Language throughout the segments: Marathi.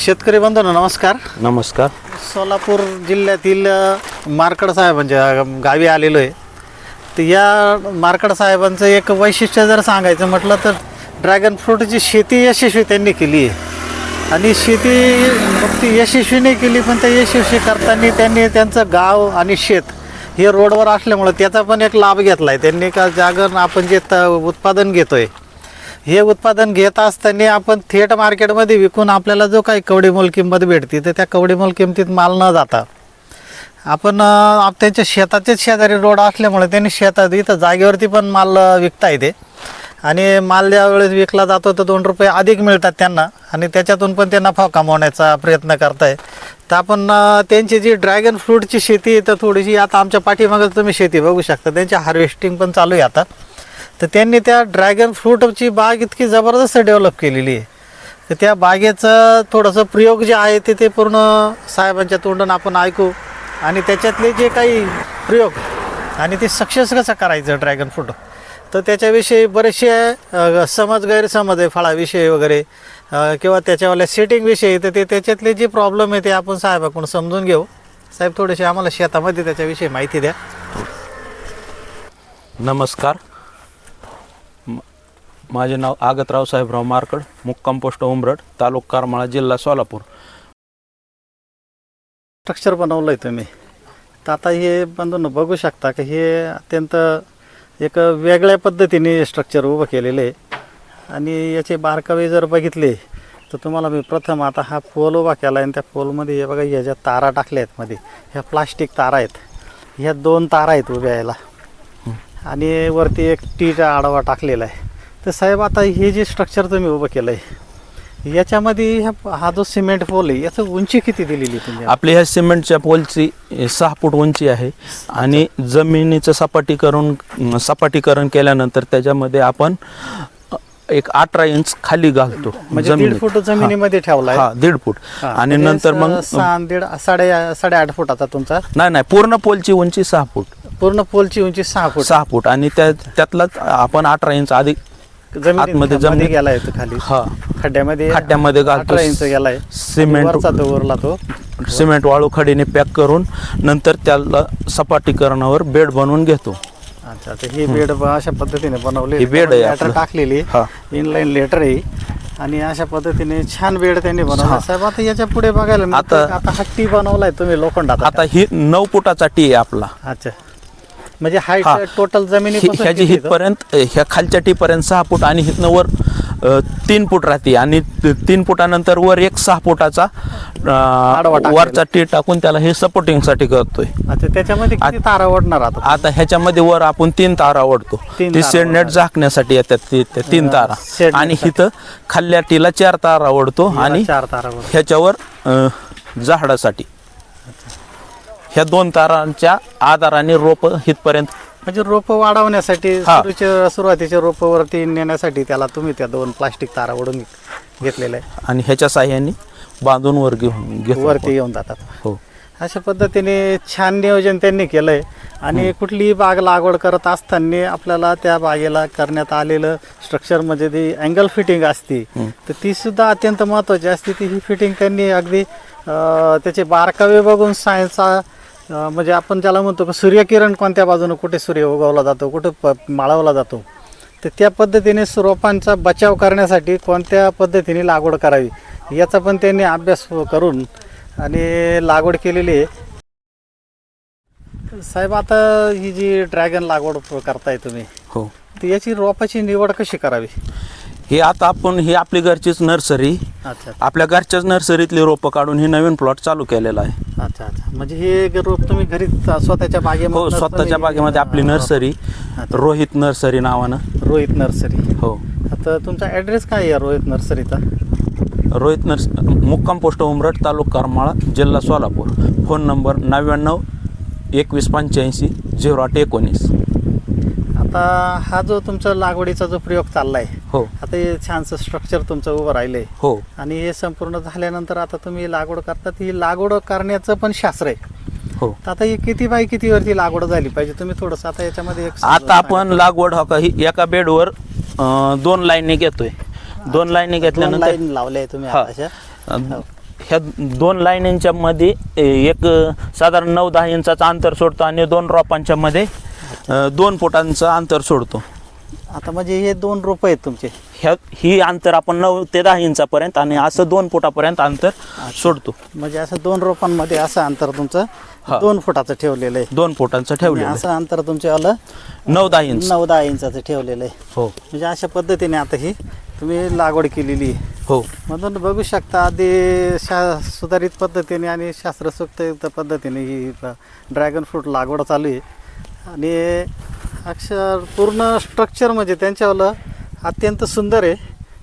शेतकरी बंधूंनो नमस्कार. नमस्कार. सोलापूर जिल्ह्यातील मार्कड साहेबांच्या गावी आलेलो आहे तर या मार्कड साहेबांचं एक वैशिष्ट्य जर सांगायचं म्हटलं तर ड्रॅगन फ्रूटची शेती यशस्वी त्यांनी केली आहे आणि शेती फक्त यशस्वी नाही केली पण त्या यशस्वी करताना त्यांनी त्यांचं गाव आणि शेत हे रोडवर असल्यामुळं त्याचा पण एक लाभ घेतला आहे त्यांनी का जागर आपण जे त उत्पादन घेतो आहे हे उत्पादन घेत असताना आपण थेट मार्केटमध्ये विकून आपल्याला जो काही कवडीमोल किंमत भेटते तर त्या कवडीमोल किमतीत माल न जाता आपण आप- त्यांच्या शेताचेच शेजारी रोड असल्यामुळे त्यांनी शेतात इथं जागेवरती पण माल विकता येते. आणि माल ज्यावेळेस विकला जातो तर दोन रुपये अधिक मिळतात त्यांना. आणि त्याच्यातून पण ते नफा कमावण्याचा प्रयत्न करताय. तर आपण त्यांची जी ड्रॅगन फ्रूटची शेती आहे तर थोडीशी आता आमच्या पाठीमागं तुम्ही शेती बघू शकता. त्यांची हार्वेस्टिंग पण चालू आहे आता. तर त्यांनी त्या ड्रॅगन फ्रूटची बाग इतकी जबरदस्त डेव्हलप केलेली आहे. तर त्या बागेचं थोडंसं प्रयोग जे आहे ते ते पूर्ण साहेबांच्या तोंडून आपण ऐकू. आणि त्याच्यातले जे काही प्रयोग आणि ते सक्सेस कसं करायचं ड्रॅगन फ्रूट तर त्याच्याविषयी बरेचसे समज गैरसमज आहे फळाविषयी वगैरे. किंवा त्याच्यावाल्या सेटिंगविषयी तर ते त्याच्यातले जे प्रॉब्लेम आहे ते आपण साहेबाकडून समजून घेऊ. साहेब थोडेसे आम्हाला शेतामध्ये त्याच्याविषयी माहिती द्या. नमस्कार. माझे नाव आगतराव साहेबराव मार्कड मुक्काम पोस्ट उमरड तालुका करमाळा जिल्हा सोलापूर. स्ट्रक्चर बनवलं आहे तुम्ही. तर आता हे बंधून बघू शकता की हे अत्यंत एक वेगळ्या पद्धतीने स्ट्रक्चर उभं केलेलं आहे. आणि याचे बारकावे जर बघितले तर तुम्हाला मी प्रथम आता हा पोल उभा केला आहे आणि त्या पोलमध्ये हे बघा ह्या ज्या तारा टाकल्या आहेत मध्ये ह्या प्लास्टिक तारा आहेत. ह्या दोन तारा आहेत उभ्या यायला. आणि वरती एक टीचा आडवा टाकलेला आहे. तर साहेब आता हे जे स्ट्रक्चर तुम्ही उभं केलं आहे याच्यामध्ये हा जो सिमेंट पोल आहे याचं उंची किती दिलेली तुम्ही? आपली ह्या सिमेंटच्या पोलची सहा फूट उंची आहे. आणि जमिनीचं सपाटीकरण सपाटीकरण केल्यानंतर त्याच्यामध्ये आपण एक अठरा इंच खाली घालतो म्हणजे दीड फूट जमिनीमध्ये ठेवलाय. हा दीड फूट. आणि म्हणजे नंतर मग दीड साडे साडेआठ फुटाचा तुमचा? नाही नाही पूर्ण पोलची उंची सहा फूट. पूर्ण पोलची उंची सहा फूट. सहा फूट. आणि त्या त्यातलाच आपण अठरा इंच अधिक आतमध्ये मध्ये जमिनीत- गेलाय तो खाली. हा. खड्ड्यामध्ये खड्ड्यामध्ये घालतो. अठरा इंच गेलाय सिमेंट- वरचा तो वरला तो. सिमेंट वाळू खडीने पॅक करून नंतर त्याला सपाटीकरणावर बेड बनवून घेतो. अच्छा तर ही बेड अशा पद्धतीने बनवली ही बेड लेटर. टाकलेली हा. इनलाईन लेटर आहे. आणि अशा पद्धतीने छान बेड त्यांनी बनवला हा. साहेब आता याच्यापुढे बघायला आता- आता हट्टी बनवलाय तुम्ही लोखंडात. आता ही नऊ फुटाचा टी आहे आपला. अच्छा. म्हणजे हाईट हा. टोटल जमिनीपासून ह्याची किती? हितपर्यंत ह्या खालच्या टी पर्यंत सहा फूट आणि हितनं वर अ, तीन फूट राहते आणि त- तीन फुटानंतर वर एक सहा फुटाचा अ, आडवा टाकलेला. वरचा टी टाकून त्याला हे सपोर्टिंगसाठी करतोय अच्छा त्याच्यामध्ये किती तारा ओढणार आता आता ह्याच्यामध्ये वर आपण तीन तारा ओढतो तीन ती तारा शेडनेट ओढणार. झाकण्यासाठी येतात ती त्या तीन तारा. आणि हिथं खाल्ल्या टीला चार तारा ओढतो आणि चार तारा ह्याच्यावर अ, झाडासाठी ह्या दोन तारांच्या आधाराने रोप हितपर्यंत म्हणजे रोप वाढवण्यासाठी हा. सुरूच्या सुरुवातीच्या रोप वरती नेण्यासाठी त्याला तुम्ही त्या दोन प्लास्टिक तारा ओढून घेतलेल्या आहे आणि ह्याच्या साह्याने बांधून वर घेऊन घेतो वरती येऊन जातात. हो. अशा पद्धतीने छान नियोजन त्यांनी केलंय. आणि कुठलीही बाग लागवड करत असताना आपल्याला त्या बागेला करण्यात आलेलं स्ट्रक्चर म्हणजे ती अँगल फिटिंग असते. तर ती सुद्धा अत्यंत महत्त्वाची असते. ती ही फिटिंग त्यांनी अगदी अं, त्याचे बारकावे बघून सायन्सचा म्हणजे आपण ज्याला म्हणतो की सूर्यकिरण कोणत्या बाजूने कुठे सूर्य उगवला जातो कुठे प माळवला जातो तर त्या पद्धतीने रोपांचा बचाव करण्यासाठी कोणत्या पद्धतीने लागवड करावी याचा पण त्यांनी अभ्यास करून आणि लागवड केलेली आहे. साहेब आता ही जी ड्रॅगन लागवड करताय तुम्ही हो. तर याची रोपाची निवड कशी करावी? हे आता आपण ही आपली घरचीच नर्सरी. अच्छा आपल्या घरच्याच नर्सरीतली रोपं काढून हे नवीन प्लॉट चालू केलेला आहे. अच्छा अच्छा. म्हणजे हे रोप तुम्ही घरी स्वतःच्या बागेमध्ये हो स्वतःच्या बागेमध्ये आपली नर्सरी रोहित नर्सरी नावानं. रोहित नर्सरी. हो. आता तुमचा ॲड्रेस काय आहे रोहित नर्सरीचा? रोहित नर्स मुक्काम पोस्ट उमरट तालुका करमाळा जिल्हा सोलापूर. फोन नंबर नव्याण्णव एकवीस पंच्याऐंशी झिरो आठ एकोणीस. आता हा जो तुमचा लागवडीचा जो प्रयोग चाललाय हो. आता हे छानसं स्ट्रक्चर तुमचं उभं राहिलंय. हो. आणि हे संपूर्ण झाल्यानंतर आता तुम्ही लागवड करतात ही लागवड करण्याचं पण शास्त्र आहे. हो. तर आता ही किती बाय किती वरती लागवड झाली पाहिजे? तुम्ही थोडस आता याच्यामध्ये एक आता आपण लागवड हो का ही एका बेडवर अं, दोन लाईनी घेतोय. दोन लाईनी घेतल्यानंतर लाईन लावल्या आहे तुम्ही हा. अं, ह्या दोन लाईनींच्या मध्ये ए, एक अ, साधारण नऊ दहा इंचाचं अंतर सोडतो आणि दोन रोपांच्या मध्ये अ, दोन फुटांचं अंतर सोडतो. आता म्हणजे हे दोन रोप आहेत तुमचे. ह्या ही अंतर आपण नऊ ते दहा इंचापर्यंत आणि असं दोन फुटापर्यंत अंतर सोडतो. म्हणजे असं दोन रोपांमध्ये असं अंतर तुमचं. दोन फुटाचं ठेवलेलं आहे. दोन फुटांचं आहे. असं अंतर तुमच्या आलं नऊ दहा इंच. नऊ दहा इंचाचं ठेवलेलं आहे. हो. म्हणजे अशा पद्धतीने आता ही तुम्ही लागवड केलेली आहे. हो. म्हणून बघू शकता आधी शा सुधारित पद्धतीने आणि शास्त्रसुक्त पद्धतीने ही ड्रॅगन फ्रूट लागवड चालू आहे. आणि अक्षर पूर्ण स्ट्रक्चर म्हणजे त्यांच्यावालं अत्यंत सुंदर आहे.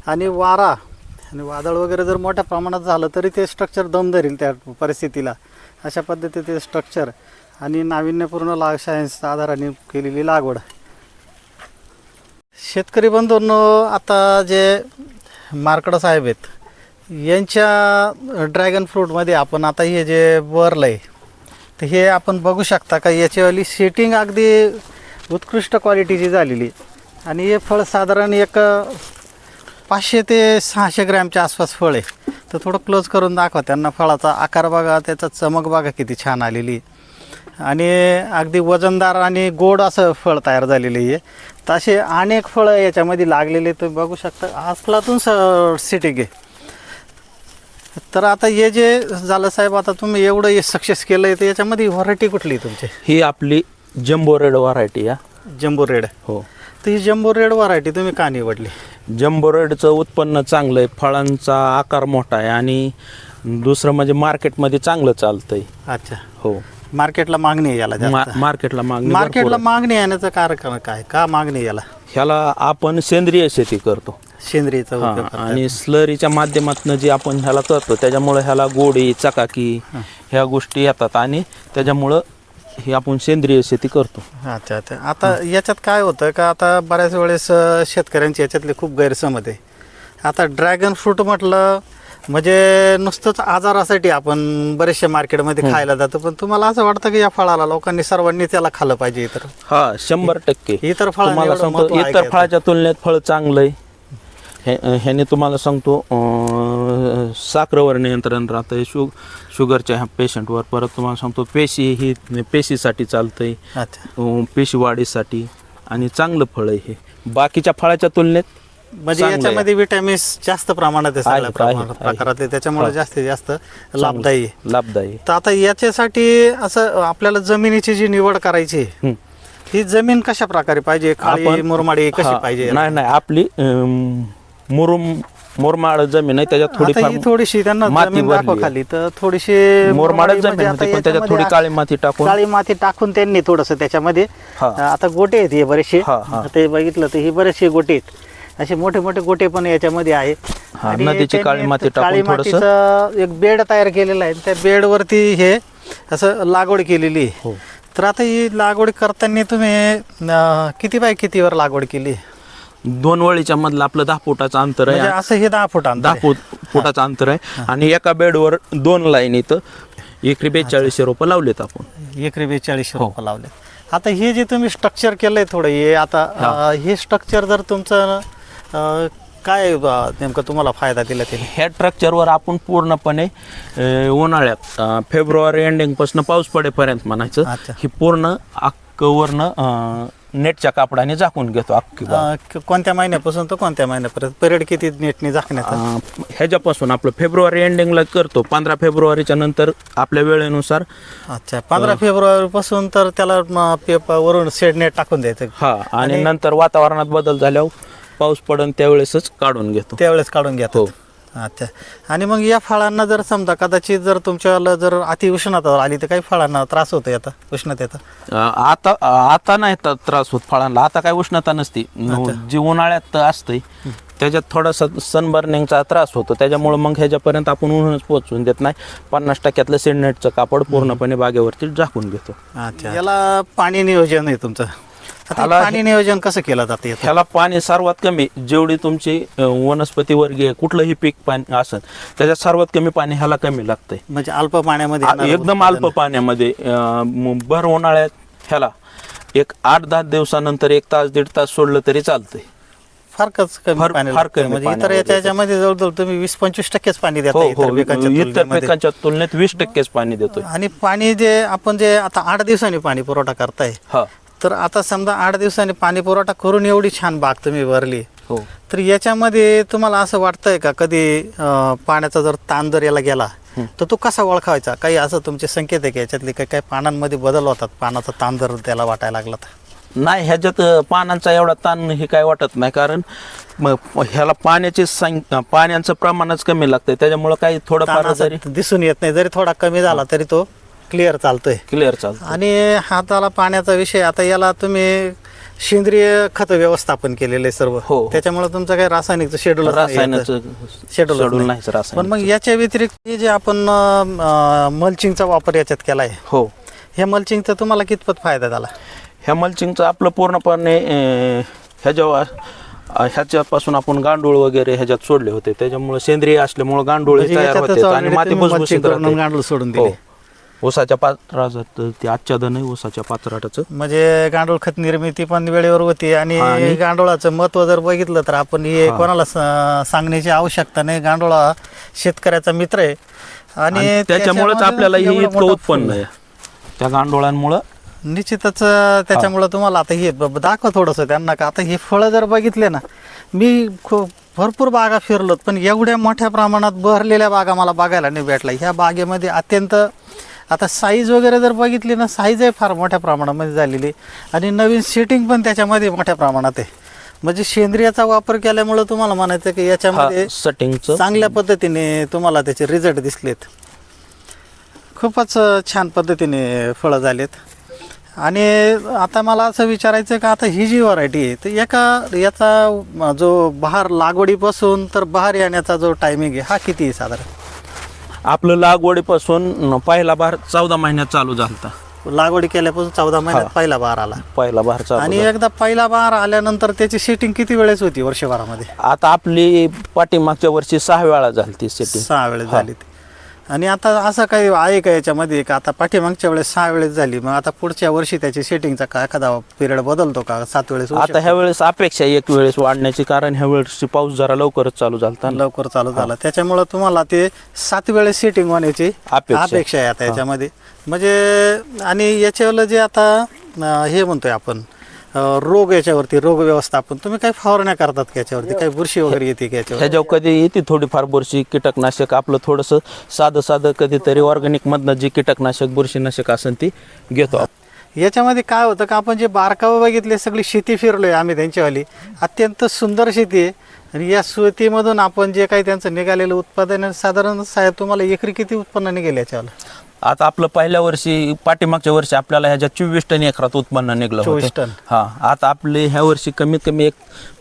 आणि वारा आणि वादळ वगैरे जर मोठ्या प्रमाणात झालं तरी ते स्ट्रक्चर दम धरील त्या परिस्थितीला. अशा पद्धतीचे स्ट्रक्चर आणि नाविन्यपूर्ण लाग सायन्सच्या आधाराने केलेली लागवड. शेतकरी बंधूंनो आता जे मार्कड साहेब आहेत यांच्या ड्रॅगन फ्रूटमध्ये आपण आता हे जे वरलं आहे तर हे आपण बघू शकता का? याच्यावाली सेटिंग अगदी उत्कृष्ट क्वालिटीची झालेली आणि हे फळ साधारण एक पाचशे ते सहाशे ग्रॅमच्या आसपास फळ आहे. तर थोडं क्लोज करून दाखवा त्यांना फळाचा आकार बघा त्याचा चमक बघा किती छान आलेली आणि अगदी वजनदार आणि गोड असं फळ तयार झालेलं आहे. तर असे अनेक फळं याच्यामध्ये लागलेले तुम्ही बघू शकता आजफळातून स सिटी घे. तर आता हे जे झालं साहेब आता तुम्ही एवढं हे सक्सेस केलं आहे तर याच्यामध्ये व्हरायटी कुठली आहे तुमची? ही आपली जम्बो रेड व्हरायटी या जम्बो रेड हो. तर ही जम्बो रेड व्हरायटी तुम्ही का निवडली? जम्बो रेडचं उत्पन्न चांगलं आहे फळांचा आकार मोठा आहे आणि दुसरं म्हणजे मार्केटमध्ये चांगलं चालतंय. अच्छा. हो. मार्केटला मागणी आहे याला मा- जास्त. मार्केटला मागणी भरपूर मार्केटला आहे. मागणी येण्याचं कारण काय? का मागणी याला? ह्याला आपण सेंद्रिय शेती करतो. सेंद्रियचा हा, उपयोग करतात. आणि स्लरीच्या माध्यमातून जे आपण ह्याला करतो त्याच्यामुळे ह्याला गोडी चकाकी ह्या गोष्टी येतात आणि त्याच्यामुळं हे आपण सेंद्रिय शेती करतो. अच्छा अच्छा. आता याच्यात काय होतं का आता बऱ्याच वेळेस अ, शेतकऱ्यांची याच्यातले खूप गैरसमज आहे. आता ड्रॅगन फ्रूट म्हटलं म्हणजे नुसतंच आजारासाठी आपण बरेचशा मार्केटमध्ये खायला जातो पण तुम्हाला असं वाटतं की या फळाला लोकांनी सर्वांनी त्याला खाल्लं पाहिजे इतर? हा शंभर टक्के. इतर फळांना तुम्हाला एवढं सांगतो महत्त्व आहे का इतर याचं? फळाच्या तुलनेत फळ चांगलं आहे हे- ह्याने तुम्हाला सांगतो साखरेवर नियंत्रण राहतंय शु शुगरच्या ह्या पेशंटवर परत तुम्हाला सांगतो पेशी ही पेशीसाठी चालतंय. अच्छा. अं, पेशी वाढीसाठी आणि चांगलं फळ आहे हे. बाकीच्या फळाच्या तुलनेत म्हणजे आहे. याच्यामध्ये विटॅमिन्स जास्त प्रमाणात आहे आहे, आहे, आहे. प्रकारातले त्याच्यामुळे हा. जास्तीत जास्त लाभदायी आहे. लाभदायी तर आता याच्यासाठी असं आपल्याला जमिनीची जी निवड करायची आहे, हं. जमीन कशा प्रकारे पाहिजे मुरमाडी कशी पाहिजे? नाही नाही. आपली मुरुम मुरमाड जमीन आहे त्याच्यात आता ही थोडी थोडीशी त्यांना माती जमीन दाखवा भरली आहे. खाली. तर थोडीशी मुरमाड जमीन होती पण त्याच्यात थोडी काळी माती टाकून. काळी माती टाकून त्यांनी थोडस त्याच्यामध्ये हा. आता गोटे आहेत हे बरेचसे. हा, हा. ते बघितलं तर हे बरेचसे गोटे आहेत. असे मोठे मोठे गोटे पण याच्यामध्ये आहे. हा, नदीची त्यांनी काळी माती टाकून काळी थोडंसं- मातीचं एक बेड तयार केलेला आहे. त्या बेडवरती हे असं लागवड केलेली आहे. हो. तर आता ही लागवड करताना तुम्ही अं, किती बाय कितीवर लागवड केली? दोन वळीच्या मधलं आपलं दहा फुटाचं अंतर म्हणजे आहे असं हे दहा फूट अंतर दहा आहे. फूट फुटाचं अंतर आहे. आणि एका बेडवर दोन लाईन इथं एकरी बेचाळीसशे रोपं लावलेत आपण. एकरी बेचाळीस हो. रोपं लावले आता हे जे तुम्ही स्ट्रक्चर केलंय थोडं हे आता अं, हे स्ट्रक्चर जर तुमचं अं, काय अं, नेमकं तुम्हाला फायदा दिला त्याने? ह्या स्ट्रक्चरवर आपण पूर्णपणे अं, उन्हाळ्यात अं, फेब्रुवारी एंडिंगपासून पाऊस पडेपर्यंत म्हणायचं अच्छा. ही पूर्ण अक्कवरनं नेटच्या कापडाने झाकून घेतो अख्खी बाग. अं, क- कोणत्या महिन्यापासून तर कोणत्या महिन्यापर्यंत? पिरियड किती नेटने झाकण्याचा अं, ह्याच्यापासून आपलं फेब्रुवारी एंडिंगला करतो. पंधरा फेब्रुवारीच्या नंतर आपल्या वेळेनुसार अच्छा पंधरा फेब्रुवारी पासून तर त्याला म, पेपर वरून शेड नेट टाकून द्यायचं. हा आणि आणि- नंतर वातावरणात बदल झाल्यावर पाऊस पडन त्यावेळेसच काढून घेतो. त्यावेळेस काढून घेतो हो. अच्छा. आणि मग या फळांना जर समजा कदाचित जर तुमच्याला जर अति उष्णता आली तर काही फळांना त्रास होतो आता उष्णतेचा? आता आता नाही त- त्रास होत फळांना. आता काय उष्णता नसती. जी उन्हाळ्यात असते त्याच्यात थोडासा सनबर्निंगचा त्रास होतो. त्याच्यामुळे मग ह्याच्यापर्यंत आपण उन्हच पोहोचून देत नाही. पन्नास टक्क्यातलं सिडनेटचं कापड पूर्णपणे बागेवरती झाकून घेतो. अच्छा. याला पाणी नियोजन आहे तुमचं? आता ह्याला- पाणी नियोजन कसं केलं जातं? ह्याला पाणी सर्वात कमी जेवढी तुमची अं, वनस्पती वर्गीय कुठलंही पीक पाणी असेल त्याच्यात सर्वात कमी पाणी ह्याला कमी लागतंय म्हणजे अल्प पाण्यामध्ये आ- येणारं एकदम उत्पादन. अल्प पाण्यामध्ये अं, म- भर उन्हाळ्यात ह्याला एक आठ दहा दिवसानंतर एक तास दीड तास सोडलं तरी चालतंय फारच कमी फार- पाणी फार लागतं. कमी म्हणजे इतर याच्या लागतं. याच्यामध्ये जवळजवळ तुम्ही वीस पंचवीस टक्केच पाणी देता हो इतर हो पिकांच्या इतर तुलनेमध्ये. पिकांच्या तुलनेत वीस टक्केच पाणी देतोय आणि पाणी जे आपण जे आता आठ दिवसांनी पाणी पुरवठा करताय हा तर आता समजा आठ दिवसांनी पाणी पुरवठा करून एवढी छान बाग तुम्ही भरली. हो. तर याच्यामध्ये तुम्हाला असं वाटतंय का? कधी अं, पाण्याचा जर ताण जर याला गेला तर तो कसा ओळखायचा? काही असं तुमचे संकेत आहे की? याच्यातले काही काही पानांमध्ये बदल होतात? पानाचा ताण जर त्याला वाटायला लागला तर? नाही ह्याच्यात अं, पानांचा एवढा ताण हे काय वाटत नाही कारण म- ह्याला पाण्याची संख्या पाण्याचं प्रमाणच कमी लागतंय. त्याच्यामुळं काही थोडंफार जरी दिसून येत नाही. जरी थोडा कमी झाला तरी तो क्लिअर चालतोय. क्लिअर चालतं आणि हाताला पाण्याचा विषय आता याला तुम्ही सेंद्रिय खत व्यवस्थापन केलेलं आहे सर्व. हो. त्याच्यामुळे तुमचं काही रासायनिकचं शेड्यूल रासायनाचं शेड्यूल शेड्यूल नाहीच पण मग याच्या व्यतिरिक्त हे जे आपण मल्चिंगचा वापर याच्यात केलाय हो. ह्या मल्चिंगचा तुम्हाला कितपत फायदा झाला? ह्या मल्चिंगचं आपलं पूर्णपणे अं, ह्याच्या अं, ह्याच्यापासून आपण गांडूळ वगैरे ह्याच्यात सोडले होते. त्याच्यामुळे सेंद्रिय असल्यामुळे गांडूळ म्हणजे तयार याच्यातच होते आणि already माती तुम्ही भुसभुशीत mulching करून राहते. गांडूळ सोडून हो. दिले. ऊसाच्या पात्राचं ते आच्छादन आहे ऊसाच्या पात्राटाचं म्हणजे गांडूळ खत निर्मिती पण वेळेवर होती आणि हा, आणि- गांडूळाचं महत्त्व जर बघितलं तर आपण हे कोणाला स- सांगण्याची आवश्यकता नाही. गांडूळ शेतकऱ्याचा मित्र आहे. आणि आणि त्याच्यामुळेच आपल्याला हे एवढं इतकं मोठं उत्पन्न आहे. त्या गांडोळांमुळं? निश्चितच त्याच्यामुळं तुम्हाला आता हे ब- दाखवा थोडंसं त्यांना का? आता हे फळं जर बघितले ना मी खूप भरपूर बागा फिरलो पण एवढ्या मोठ्या प्रमाणात बहरलेल्या बागा मला बघायला नाही भेटल्या. ह्या बागेमध्ये अत्यंत आता साईज वगैरे जर बघितली ना साईजही फार मोठ्या प्रमाणामध्ये झालेली आणि नवीन सेटिंग पण त्याच्यामध्ये मोठ्या प्रमाणात आहे. म्हणजे सेंद्रियाचा वापर केल्यामुळं तुम्हाला म्हणायचं की याच्यामध्ये सेटिंगचं चांगल्या पद्धतीने तुम्हाला त्याचे रिझल्ट दिसलेत. खूपच छान पद्धतीने फळं झालेत. आणि आता मला असं विचारायचं का आता ही जी व्हरायटी आहे तर एका याचा जो बहार लागवडीपासून तर बहार येण्याचा जो टायमिंग आहे हा किती आहे साधारण? आपलं लागवडीपासून पहिला भार चौदा महिन्यात चालू झालता. लागवडी केल्यापासून चौदा महिन्यात पहिला बहार आला. पहिला भार चालू आणि झाला. एकदा पहिला बहार आल्यानंतर त्याची सेटिंग किती वेळेस होती वर्षभरामध्ये? आता आपली पाठीमागच्या वर्षी सहा वेळा झाली ती सेटिंग सहा वेळेस झाली ती. आणि आता असं काही आहे का याच्यामध्ये का आता पाठीमागच्या वेळेस सहा वेळेस झाली मग आता पुढच्या वर्षी त्याची सेटिंगचा का एखादा पिरियड बदलतो का सात वेळेस होऊ आता ह्या वेळेस अपेक्षा आहे एक वेळेस वाढण्याची कारण ह्या वेळेस पाऊस जरा लवकरच चालू? ना. लवकर चालू झाला त्याच्यामुळे तुम्हाला ते सात वेळेस सेटिंग होण्याची अपेक्षा. अपेक्षा आहे आता याच्यामध्ये म्हणजे आणि याच्यावर जे आता अं, हे म्हणतोय आपण रोग याच्यावरती रोग व्यवस्थापन. तुम्ही काही फवारण्या करतात का याच्यावरती? काही बुरशी वगैरे येते का याच्यावर? ह्याच्यावर कधी येते थोडीफार बुरशी कीटकनाशक आपलं थोडंसं साधं साधं कधीतरी ऑर्गॅनिक मधनं जी कीटकनाशक बुरशीनाशक असेल ती घेतो आपण. याच्यामध्ये काय होतं का आपण जे बारकावं बघितले सगळी शेती फिरलोय आम्ही त्यांच्यावाली. अत्यंत सुंदर शेती आहे. आणि या शेतीमधून आपण जे काही त्यांचं निघालेलं उत्पादन आहे, साधारण साहेब तुम्हाला एकरी किती उत्पन्न निघेल याच्यावर? आता आपलं पहिल्या वर्षी पाठीमागच्या वर्षी आपल्याला ह्याच्यात चोवीस टन एकरात उत्पन्न निघलं 24 होतं टन. हा आता आपले ह्या वर्षी कमीत कमी एक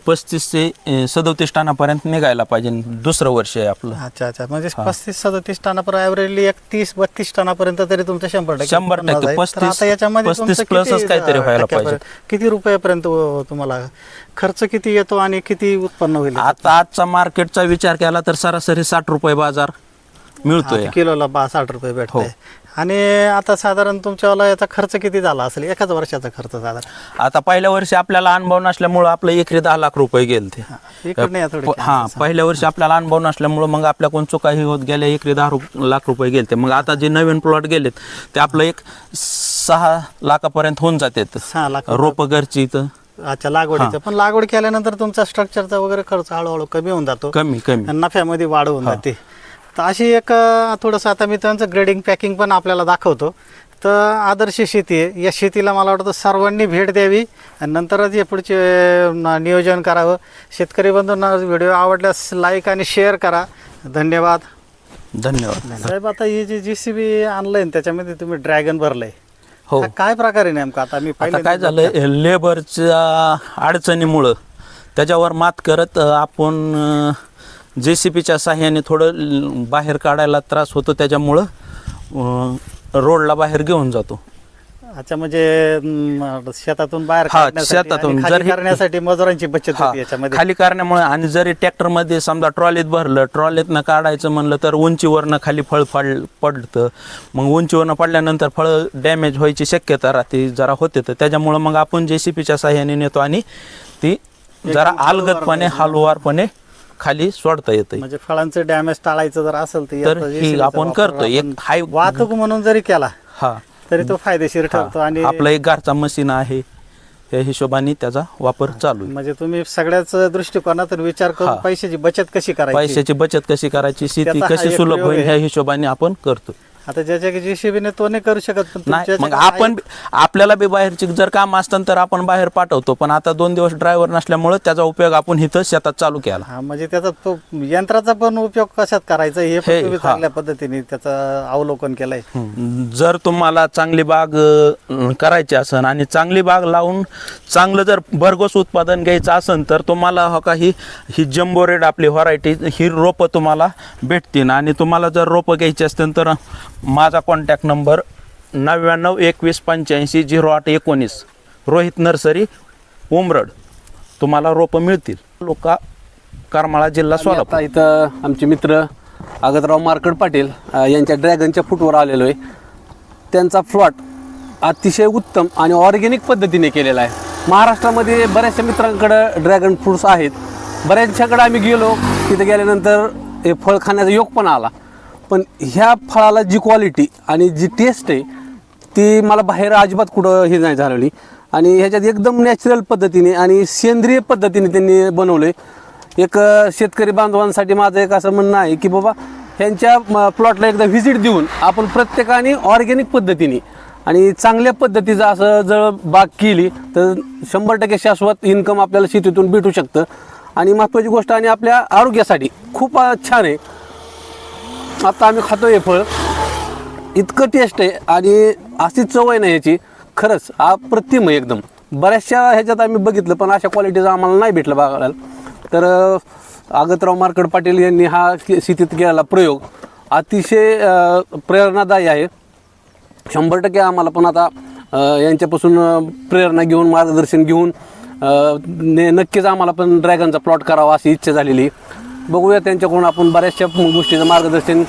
पस्तीस ते सदोतीस टनापर्यंत निघायला पाहिजे दुसरं वर्ष आहे आपलं. अच्छा अच्छा. म्हणजे पस्तीस सदतीस टनापर्यंत ॲव्हरेजली एक तीस बत्तीस टनापर्यंत तरी तुमचं शंभर टक्के शंभर उत्पन्न टक्के, जाईल. तर पस्तीस- आता याच्यामध्ये पस्तीस तुमचं प्लसच किती, काहीतरी अं, व्हायला टक्क्यापर्यंत- किती रुपयापर्यंत अं, तुम्हाला खर्च किती येतो आणि किती उत्पन्न होईल? आता आजचा मार्केटचा विचार केला तर सरासरी साठ रुपये बाजार. मिळतोय. किलोला बा साठ रुपये हो. भेटते आणि आता साधारण तुमच्यावाला याचा खर्च किती झाला असेल? एकाच वर्षाचा खर्च साधारण. आता पहिल्या वर्षी आपल्याला अनुभव नसल्यामुळं आपलं एकरी दहा लाख रुपये गेले प- हा पहिल्या वर्षी आपल्याला अनुभव नसल्यामुळं मग आपल्याकडून चुकाही होत गेल्या एकरी दहा लाख रुपये गेले मग आता जे नवीन प्लॉट गेलेत ते आपलं एक सहा लाखापर्यंत होऊन जाते. सहा लाख रोप घरची इथं. अच्छा लागवडीचं. पण लागवड केल्यानंतर तुमचा स्ट्रक्चरचा वगैरे खर्च हळूहळू कमी होऊन जातो. कमी कमी. नफ्यामध्ये वाढ होऊन जाते. तर अशी एक थोडंसं आता मी त्यांचं ग्रेडिंग पॅकिंग पण आपल्याला दाखवतो. तर आदर्श शेती आहे. या शेतीला मला वाटतं सर्वांनी भेट द्यावी आणि नंतरच हे पुढचे नियोजन करावं. शेतकरी बंधूंना व्हिडिओ आवडल्यास लाईक आणि शेअर करा. धन्यवाद. धन्यवाद. साहेब आता हे जे जी सी बी आणलंय ना, त्याच्यामध्ये तुम्ही ड्रॅगन भरलंय. हो. हा काय प्रकार नेमका? आता मी पहिल्यांदा काय झालं लेबरच्या अडचणीमुळं त्याच्यावर मात करत आपण जे सी पीच्या साह्याने थोडं बाहेर काढायला त्रास होतो त्याच्यामुळं रोडला बाहेर घेऊन जातो. अच्छा म्हणजे शेतातून बाहेर हा, शेतातून. जर करण्यासाठी मजुरांची बचत होती याच्यामध्ये. खाली करण्यामुळे आणि जरी ट्रॅक्टरमध्ये समजा ट्रॉलीत भरलं ट्रॉलीतनं काढायचं म्हणलं तर उंचीवरनं खाली फळ फळ पडतं. मग उंचीवरनं पडल्यानंतर फळं डॅमेज व्हायची शक्यता राहते जरा होते तर. त्याच्यामुळं मग आपण जे सी पीच्या साह्याने नेतो आणि ती जरा अलगदपणे हलवारपणे खाली सोडता येतंय. म्हणजे फळांचं डॅमेज टाळायचं जर असेल तर हे आपण करतोय. एक हाय- वाहतूक म्हणून जरी केला हा. तरी तो फायदेशीर ठरतो आणि आपलं एक घरचा मशीन आहे. या हिशोबाने त्याचा वापर चालू म्हणजे तुम्ही सगळ्याच दृष्टिकोनातून विचार करून. पैशाची बचत कशी करायची? पैशाची बचत कशी करायची? शेती कशी सुलभ होईल. ह्या हिशोबाने आपण करतो. आता ज्याच्या जेसीबीने तो नाही करू शकत पण नाही तुमच्या मग आपण आपल्याला बी बाहेरची जर काम असतं तर आपण बाहेर पाठवतो. पण आता दोन दिवस ड्रायव्हर नसल्यामुळे त्याचा उपयोग आपण इथं शेतात चालू केला. हा म्हणजे त्याचा तो यंत्राचा पण उपयोग कशात करायचा? हे पण तुम्ही. चांगल्या पद्धतीने त्याचं अवलोकन केलंय. जर तुम्हाला चांगली बाग अ, करायची असन आणि चांगली बाग लावून चांगलं जर भरघोस उत्पादन घ्यायचं असन तर तुम्हाला हो का ही ही जम्बो रेड आपली व्हरायटी ही रोपं तुम्हाला भेटतील. आणि तुम्हाला जर रोपं घ्यायची असतील तर माझा कॉन्टॅक्ट नंबर नव्याण्णव एकवीस पंच्याऐंशी झिरो आठ एकोणीस. रोहित नर्सरी उमरड. तुम्हाला रोपं मिळतील. लोका करमाळा जिल्हा सोलापूर आता इथं आमचे मित्र आगतराव मार्कड पाटील यांच्या ड्रॅगनच्या फुटवर आलेलो आहे. त्यांचा फ्लॉट अतिशय उत्तम आणि ऑर्गॅनिक पद्धतीने केलेला आहे. महाराष्ट्रामध्ये बऱ्याचशा मित्रांकडं ड्रॅगन फ्रूट्स आहेत. बऱ्याचशाकडे आम्ही गेलो. तिथे गेल्यानंतर हे फळ खाण्याचा योग पण आला. पण ह्या फळाला जी क्वालिटी आणि जी टेस्ट आहे ती मला बाहेर अजिबात कुठं हे नाही झालेली. आणि ह्याच्यात एकदम नॅचरल पद्धतीने आणि सेंद्रिय पद्धतीने त्यांनी बनवले एक शेतकरी बांधवांसाठी माझं एक असं म्हणणं आहे की बाबा ह्यांच्या प्लॉटला एकदा व्हिजिट देऊन आपण प्रत्येकाने ऑर्गॅनिक पद्धतीने आणि चांगल्या पद्धतीचं असं जर बाग केली तर शंभर टक्के शाश्वत इन्कम आपल्याला शेतीतून भेटू शकतं. आणि महत्त्वाची गोष्ट आणि आपल्या आरोग्यासाठी खूप छान आहे. आता आम्ही खातो हे फळ. इतकं टेस्ट आहे आणि अशी चव आहे ना ह्याची. खरंच अप्रतिम आहे एकदम. बऱ्याचशा ह्याच्यात आम्ही बघितलं पण अशा क्वालिटीचं आम्हाला नाही भेटलं बघायला. तर आगतराव मार्कड पाटील यांनी हा शेतीत केलेला प्रयोग अतिशय प्रेरणादायी आहे. शंभर टक्के आम्हाला पण आता यांच्यापासून प्रेरणा घेऊन मार्गदर्शन घेऊन ने नक्कीच आम्हाला पण ड्रॅगनचा प्लॉट करावा अशी इच्छा झालेली आहे. बघूया त्यांच्याकडून आपण बऱ्याचशा गोष्टीचं मार्गदर्शन.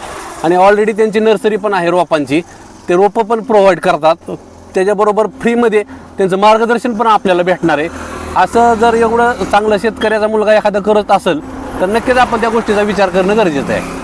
आणि ऑलरेडी त्यांची नर्सरी पण आहे रोपांची. ते रोपं पण प्रोव्हाइड करतात. त्याच्याबरोबर फ्रीमध्ये त्यांचं मार्गदर्शन पण आपल्याला भेटणार आहे. असं जर एवढं चांगलं शेतकऱ्याचा मुलगा एखादा करत असेल तर नक्कीच आपण त्या गोष्टीचा विचार करणं गरजेचं आहे.